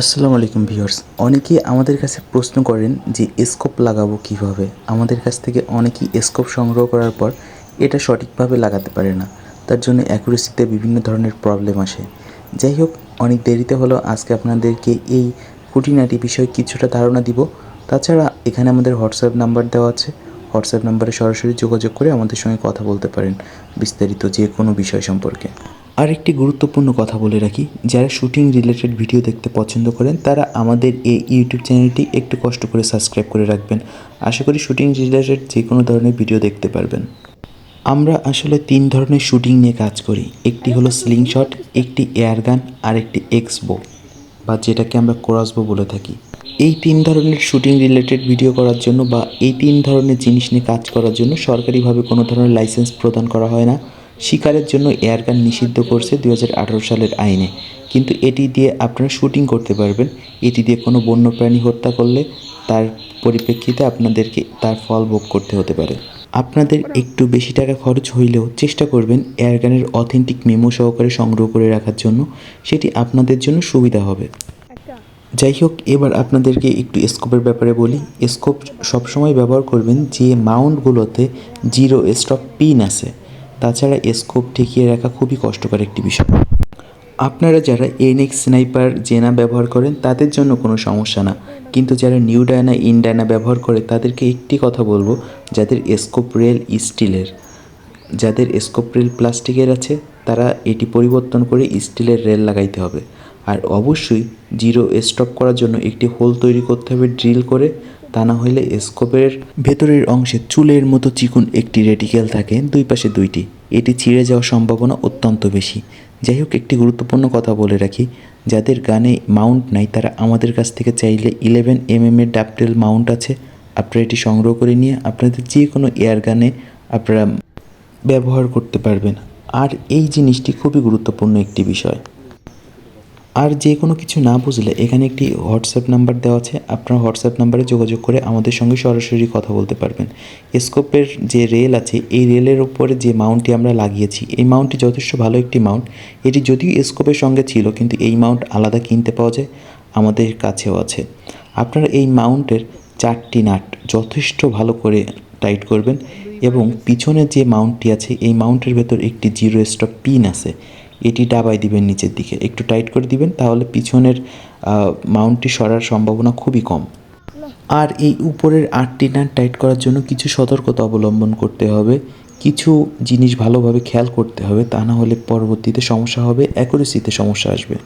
আসসালামু আলাইকুম ভিউয়ার্স। অনেকেই আমাদের কাছে প্রশ্ন করেন যে স্কোপ লাগাবো কীভাবে? আমাদের কাছ থেকে অনেকেই স্কোপ সংগ্রহ করার পর এটা সঠিকভাবে লাগাতে পারে না। তার জন্য অ্যাকুরেসিতে বিভিন্ন ধরনের প্রবলেম আসে। যাই হোক, অনেক দেরিতে হলেও আজকে আপনাদেরকে এই খুঁটিনাটি বিষয়ে কিছুটা ধারণা দিব। তাছাড়া এখানে আমাদের হোয়াটসঅ্যাপ নাম্বার দেওয়া আছে। হোয়াটসঅ্যাপ নাম্বারে সরাসরি যোগাযোগ করে আমাদের সঙ্গে কথা বলতে পারেন বিস্তারিত যে কোনো বিষয় সম্পর্কে। আরেকটি গুরুত্বপূর্ণ কথা বলে রাখি, যারা শুটিং রিলেটেড ভিডিও দেখতে পছন্দ করেন, তারা আমাদের এই ইউটিউব চ্যানেলটি একটু কষ্ট করে সাবস্ক্রাইব করে রাখবেন। আশা করি শুটিং রিলেটেড যে কোনো ধরনের ভিডিও দেখতে পারবেন। আমরা আসলে তিন ধরনের শুটিং নিয়ে কাজ করি, একটি হলো স্লিং শট একটি এয়ার গান আর একটি এক্সবো বা যেটাকে আমরা ক্রসবো বলে থাকি। এই তিন ধরনের শুটিং রিলেটেড ভিডিও করার জন্য বা এই তিন ধরনের জিনিস নিয়ে কাজ করার জন্য সরকারিভাবে কোনো ধরনের লাইসেন্স প্রদান করা হয় না। শিকারের জন্য এয়ারগান নিষিদ্ধ করছে দু হাজার আঠেরো সালের আইনে। কিন্তু এটি দিয়ে আপনারা শুটিং করতে পারবেন। এটি দিয়ে কোনো বন্যপ্রাণী হত্যা করলে তার পরিপ্রেক্ষিতে আপনাদেরকে তার ফল ভোগ করতে হতে পারে। আপনাদের একটু বেশি টাকা খরচ হইলেও চেষ্টা করবেন এয়ারগানের অথেন্টিক মেমো সহকারে সংগ্রহ করে রাখার জন্য। সেটি আপনাদের জন্য সুবিধা হবে। যাই হোক, এবার আপনাদেরকে একটু স্কোপের ব্যাপারে বলি। স্কোপ সবসময় ব্যবহার করবেন যে মাউন্টগুলোতে জিরো স্টপ পিন আছে। তাছাড়া স্কোপ ঠেকিয়ে রাখা খুবই কষ্টকর একটি বিষয়। আপনারা যারা এনএক্স স্নাইপার জেনা ব্যবহার করেন, তাদের জন্য কোনো সমস্যা না। কিন্তু যারা নিউ ডায়না ইন ডায়না ব্যবহার করে, তাদেরকে একটি কথা বলব, যাদের স্কোপ রেল স্টিলের যাদের স্কোপ রেল প্লাস্টিকের আছে, তারা এটি পরিবর্তন করে স্টিলের রেল লাগাইতে হবে। আর অবশ্যই জিরো স্টপ করার জন্য একটি হোল তৈরি করতে হবে ড্রিল করে। তা না হলে স্কোপের ভেতরের অংশে চুলের মতো চিকুন একটি রেটিকেল থাকে, দুই পাশে দুইটি। এটি ছিঁড়ে যাওয়ার সম্ভাবনা অত্যন্ত বেশি। যাই হোক, একটি গুরুত্বপূর্ণ কথা বলে রাখি, যাদের গানে মাউন্ট নাই, তারা আমাদের কাছ থেকে চাইলে ইলেভেন এম এম এর ডাপটেল মাউন্ট আছে। আপনারা এটি সংগ্রহ করে নিয়ে আপনাদের যে কোনো এয়ার গানে আপনারা ব্যবহার করতে পারবেন। আর এই জিনিসটি খুবই গুরুত্বপূর্ণ একটি বিষয়। আর যে কোনো কিছু না বুঝলে, এখানে একটি হোয়াটসঅ্যাপ নাম্বার দেওয়া আছে। আপনার হোয়াটসঅ্যাপ নাম্বারে যোগাযোগ করে আমাদের সঙ্গে সরাসরি কথা বলতে পারবেন। স্কোপের যে রেল আছে, এই রেলের উপরে যে মাউন্টটি আমরা লাগিয়েছি, এই মাউন্টটি যথেষ্ট ভালো একটি মাউন্ট এটি যদিও স্কোপের সঙ্গে ছিল, কিন্তু এই মাউন্ট আলাদা কিনতে পাওয়া যায়, আমাদের কাছেও আছে। আপনারা এই মাউন্টের চারটি নাট যথেষ্ট ভালো করে টাইট করবেন এবং পিছনের যে মাউন্টটি আছে, এই মাউন্টের ভেতর একটি জিরো স্টপ পিন আছে। এটি ডাবায় দিবেন নিচের দিকে। একটু টাইট করে দিবেন, তাহলে পিছনের মাউন্টটি সরার সম্ভাবনা খুবই কম। আর এই উপরের আটটি নাট টাইট করার জন্য কিছু সতর্কতা অবলম্বন করতে হবে। কিছু জিনিস ভালোভাবে খেয়াল করতে হবে, তা না হলে পরবর্তীতে সমস্যা হবে, অ্যাকুরেসিতে সমস্যা আসবে।